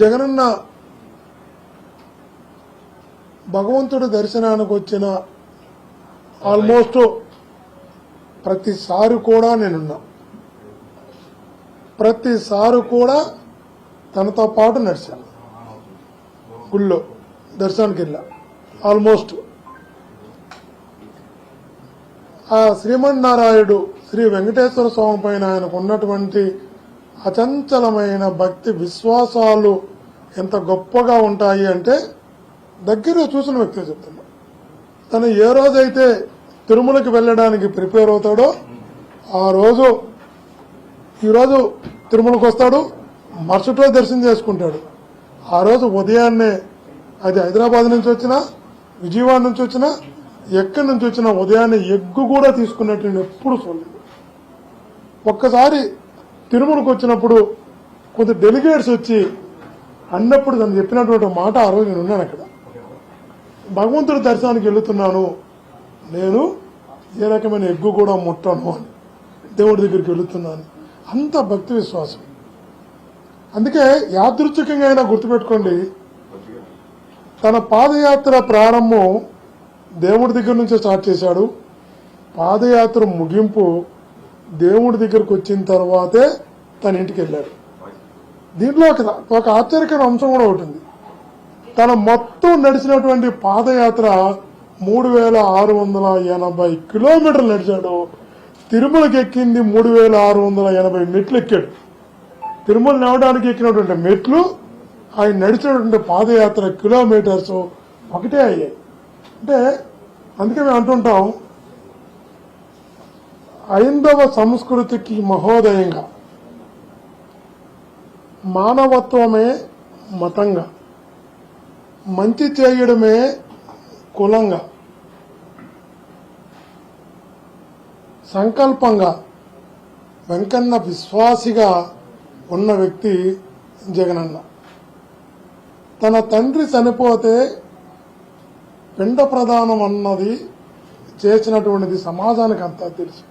జగనన్న భగవంతుడి దర్శనానికి వచ్చిన ఆల్మోస్ట్ ప్రతిసారి కూడా నేనున్నా. ప్రతిసారి కూడా తనతో పాటు నడిచాను. గుళ్ళో దర్శనానికి వెళ్ళా. ఆల్మోస్ట్ ఆ శ్రీమన్నారాయుడు శ్రీ వెంకటేశ్వర స్వామి పైన ఆయనకు ఉన్నటువంటి అచంచలమైన భక్తి విశ్వాసాలు ఎంత గొప్పగా ఉంటాయి అంటే దగ్గర చూసిన వ్యక్తి చెప్తున్నా. తను ఏ రోజైతే తిరుమలకి వెళ్ళడానికి ప్రిపేర్ అవుతాడో ఆ రోజు ఈరోజు తిరుమలకు వస్తాడు మరుసటి రోజు దర్శనం చేసుకుంటాడు. ఆ రోజు ఉదయాన్నే అది హైదరాబాద్ నుంచి వచ్చినా విజయవాడ నుంచి వచ్చినా ఎక్కడి నుంచి వచ్చినా ఉదయాన్నే ఎగ్గు కూడా తీసుకున్నట్టు నేను ఎప్పుడు చూడలేదు. ఒక్కసారి తిరుమలకు వచ్చినప్పుడు కొంత డెలిగేట్స్ వచ్చి అన్నప్పుడు తను చెప్పినటువంటి మాట ఆ రోజు నేను ఉన్నాను అక్కడ. భగవంతుడి దర్శనానికి వెళుతున్నాను. నేను ఏ రకమైన ఎగ్గు కూడా ముట్టను అని దేవుడి దగ్గరికి వెళుతున్నాను. అంత భక్తి విశ్వాసం. అందుకే యాదృచ్ఛికంగా అయినా గుర్తుపెట్టుకోండి తన పాదయాత్ర ప్రారంభం దేవుడి దగ్గర నుంచే స్టార్ట్ చేశాడు. పాదయాత్ర ముగింపు దేవుడి దగ్గరకు వచ్చిన తర్వాతే తన ఇంటికి వెళ్ళాడు. దీంట్లో ఒక ఆశ్చర్యకరమైన ఆశ్చర్యకర అంశం కూడా ఉంటుంది తన మొత్తం నడిచినటువంటి పాదయాత్ర మూడు వేల ఆరు వందల ఎనభై కిలోమీటర్లు నడిచాడు. తిరుమలకి ఎక్కింది మూడు వేల ఆరు వందల ఎనభై మెట్లు ఎక్కాడు. తిరుమల నడవడానికి ఎక్కినటువంటి మెట్లు ఆయన నడిచినటువంటి పాదయాత్ర కిలోమీటర్స్ ఒకటే అయ్యాయి. అంటే అందుకే మేము అంటుంటాం ఐందవ సంస్కృతికి మహోదయంగా మానవత్వమే మతంగా మంచి చేయడమే కులంగా సంకల్పంగా వెంకన్న విశ్వాసిగా ఉన్న వ్యక్తి జగనన్న. తన తండ్రి చనిపోతే పిండ ప్రదానం అన్నది చేసినటువంటిది సమాజానికి అంతా తెలుసు.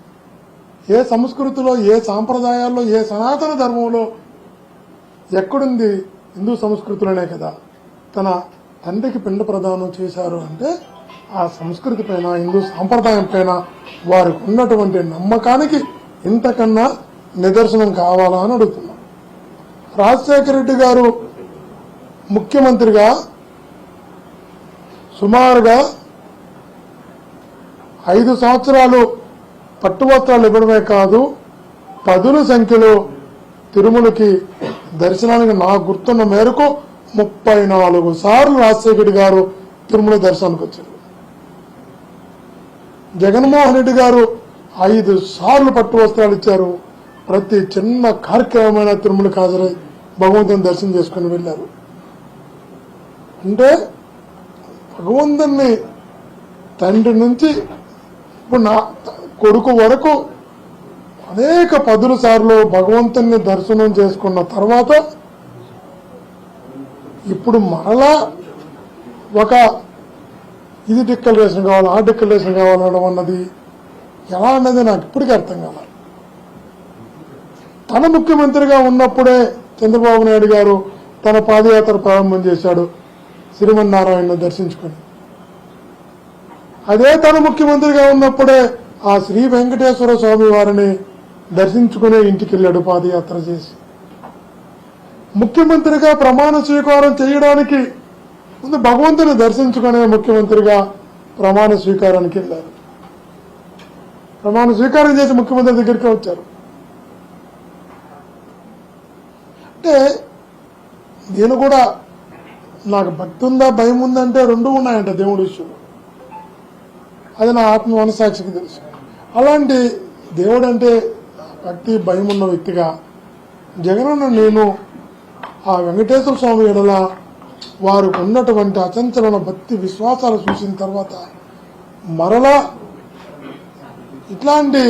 ఏ సంస్కృతిలో ఏ సాంప్రదాయాల్లో ఏ సనాతన ధర్మంలో ఎక్కడుంది హిందూ సంస్కృతిలోనే కదా. తన తండ్రికి పిండ ప్రదానం చేశారు అంటే ఆ సంస్కృతి పైన హిందూ సాంప్రదాయం పైన వారికి ఉన్నటువంటి నమ్మకానికి ఇంతకన్నా నిదర్శనం కావాలా అని అడుగుతున్నాం. రాజశేఖర రెడ్డి గారు ముఖ్యమంత్రిగా సుమారుగా ఐదు సంవత్సరాలు పట్టువస్త్రాలు ఇవ్వడమే కాదు పదుల సంఖ్యలో తిరుమలకి దర్శనానికి నా గుర్తున్న మేరకు ముప్పై నాలుగు సార్లు రాజశేఖర్ గారు తిరుమల దర్శనానికి వచ్చారు. జగన్మోహన్ రెడ్డి గారు ఐదు సార్లు పట్టు వస్త్రాలు ఇచ్చారు. ప్రతి చిన్న కార్యక్రమమైన తిరుమలకు హాజరై భగవంతుని దర్శనం చేసుకుని వెళ్ళారు. అంటే భగవంతుని తండ్రి నుంచి ఇప్పుడు నా కొడుకు వరకు అనేక పదుల సార్లు భగవంతుని దర్శనం చేసుకున్న తర్వాత ఇప్పుడు మరలా ఒక ఇది డిక్లరేషన్ కావాలి ఆ డిక్లరేషన్ కావాలనడం అన్నది ఎలా అన్నది నాకు ఇప్పటికీ అర్థం కావాలి. తన ముఖ్యమంత్రిగా ఉన్నప్పుడే చంద్రబాబు నాయుడు గారు తన పాదయాత్ర ప్రారంభం చేశాడు శ్రీమన్నారాయణను దర్శించుకొని. అదే తన ముఖ్యమంత్రిగా ఉన్నప్పుడే ఆ శ్రీ వెంకటేశ్వర స్వామి వారిని దర్శించుకునే ఇంటికి వెళ్ళాడు పాదయాత్ర చేసి. ముఖ్యమంత్రిగా ప్రమాణ స్వీకారం చేయడానికి ముందు భగవంతుని దర్శించుకునే ముఖ్యమంత్రిగా ప్రమాణ స్వీకారానికి వెళ్ళారు. ప్రమాణ స్వీకారం చేసి ముఖ్యమంత్రి దగ్గరికి వచ్చారు. అంటే నేను కూడా నాకు భక్తి ఉందా భయం ఉందంటే రెండు ఉన్నాయంట దేవుడి విషయంలో. అది నా ఆత్మ మనసాక్షికి తెలుసు. అలాంటి దేవుడు అంటే భక్తి భయం ఉన్న వ్యక్తిగా జగనన్న నేను ఆ వెంకటేశ్వర స్వామి ఎడల వారు ఉన్నటువంటి అచంచలన భక్తి విశ్వాసాలు చూసిన తర్వాత మరలా ఇట్లాంటి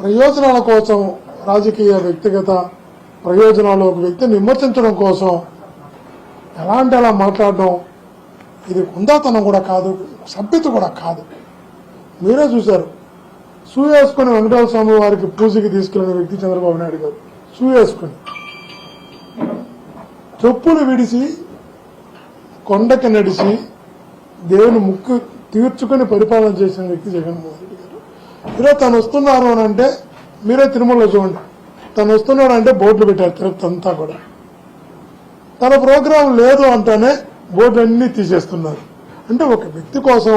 ప్రయోజనాల కోసం రాజకీయ వ్యక్తిగత ప్రయోజనాలు ఒక వ్యక్తిని విమర్శించడం కోసం ఎలాంటి అలా మాట్లాడడం ఇది కుందాతనం కూడా కాదు సభ్యత కూడా కాదు. మీరే చూశారు. షూ వేసుకుని వెంకటేశ్వర స్వామి వారికి పూజకి తీసుకెళ్ళిన వ్యక్తి చంద్రబాబు నాయుడు గారు. షూ వేసుకుని చెప్పులు విడిసి కొండకి నడిచి దేవుని ముక్కు తీర్చుకొని పరిపాలన చేసిన వ్యక్తి జగన్మోహన్ రెడ్డి గారు. ఈరోజు తను వస్తున్నారు అని అంటే మీరే తిరుమలలో చూడండి. తను వస్తున్నాడు అంటే బోర్డులు పెట్టారు తిరుపతి అంతా కూడా. తన ప్రోగ్రాం లేదు అంటేనే బోర్డు అన్ని తీసేస్తున్నారు. అంటే ఒక వ్యక్తి కోసం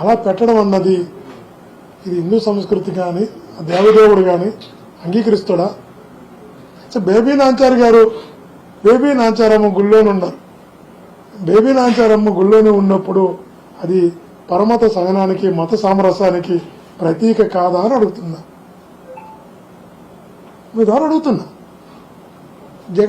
అలా పెట్టడం అన్నది ఇది హిందూ సంస్కృతి కానీ దేవదేవుడు కానీ అంగీకరిస్తాడా? బేబీ నాంచారి గారు బేబీ నాంచారమ్మ గుళ్ళోనే ఉన్నారు. బేబీ నాంచారమ్మ గుళ్ళోనే ఉన్నప్పుడు అది పరమత సహనానికి మత సామరస్యానికి ప్రతీక కాదా అని అడుగుతున్నా. మీ అడుగుతున్నా? జగన్